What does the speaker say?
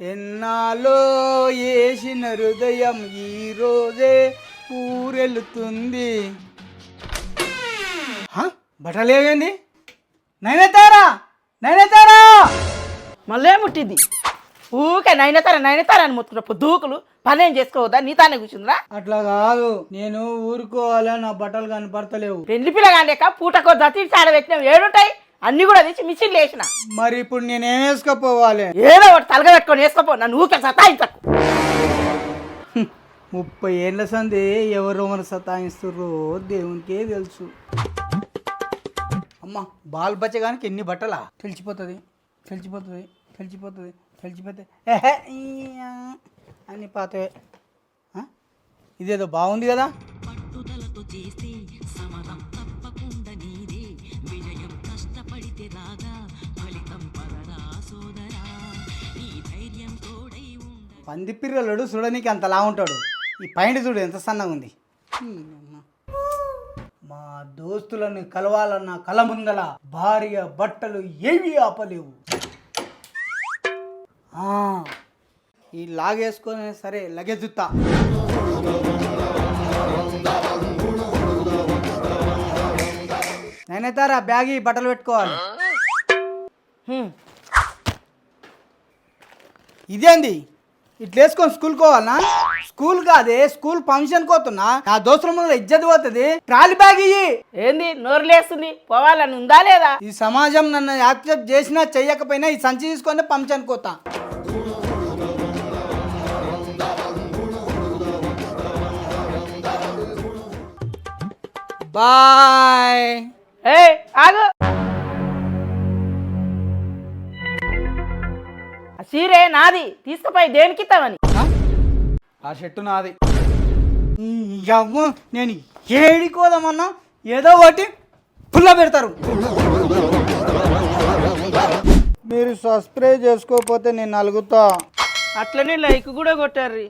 ఎన్నాలో వేసిన హృదయం ఈ రోజే ఊరెళ్తుంది? బట్టలేవేంది నైనతారా నైనతారా మళ్ళీ ముట్టింది ఊకే నైనతార నైనతార అని ముట్టుకున్నప్పుడు దూకులు. పని చేసుకోవద్దా? నీ తానే కూర్చుందిరా. అట్లా కాదు. నేను ఊరుకోవాలా నా బట్టలు కనపడతలేవు. పెళ్ళి పిల్లగాండేక పూటకో దతి ఆడబెట్టినావు. ఏడుంటాయి? అన్ని కూడా తెచ్చి మిషన్ వేసిన. మరి ఇప్పుడు నేనేం వేసుకపోవాలి? ఏదో ఒకటి తలగ పెట్టుకొని వేసుకోపో నన్ను ఊకే సతాయించకు. ముప్పై ఏళ్ళ సంది ఎవరు మన సతాయిస్తుర్రో దేవునికే తెలుసు. అమ్మ బాల్ బచ్చగానికి ఎన్ని బట్టలా? తెలిసిపోతుంది తెలిసిపోతుంది తెలిసిపోతుంది తెలిసిపోతే ఏహే, ఈయా అని పాతవే. ఆ? ఇదేదో బాగుంది కదా? కష్టపడితే రాగా ఫలితం పదరా సోదరా. నీ ధైర్యం తోడై ఉండ పంది చూడనీకి అంతలా ఉంటాడు. ఈ పైన చూడు ఎంత సన్నగా ఉంది. మా దోస్తులను కలవాలన్న కల ముందల భార్య బట్టలు ఏవి ఆపలేవు. ఆ, ఈ లాగేసుకొని సరే లగేజుత్తా నేనైతారా బ్యాగ్ ఈ బట్టలు పెట్టుకోవాలి. ఇదేంది? ఇట్లా వేసుకొని స్కూల్కి పోవాలనా? స్కూల్ కాదే స్కూల్ ఫంక్షన్ పోతున్నా. నా దోస్తుల ముందు ఇజ్జత్ పోతుంది. ట్రాలీ బ్యాగ్ ఇయ్యి. ఏంది? నోరు లేస్తుంది. పోవాలని ఉందా లేదా? ఈ సమాజం నన్ను యాక్సెప్ట్ చేసినా చెయ్యకపోయినా ఈ సంచి తీసుకొని ఫంక్షన్ పోతా. బాయ్. ఏ ఆగు. ఆ చీరే నాది తీసుకుపోయి దేనికి ఇస్తామని ఆ? షర్టు నాది. ఈ యవ్వ నేను ఏడికోదామన్నా ఏదో ఒకటి పుల్ల పెడతారు. మీరు సబ్స్క్రైబ్ చేసుకోకపోతే నేను అలుగుతా అట్లనే లైక్ కూడా కొట్టారు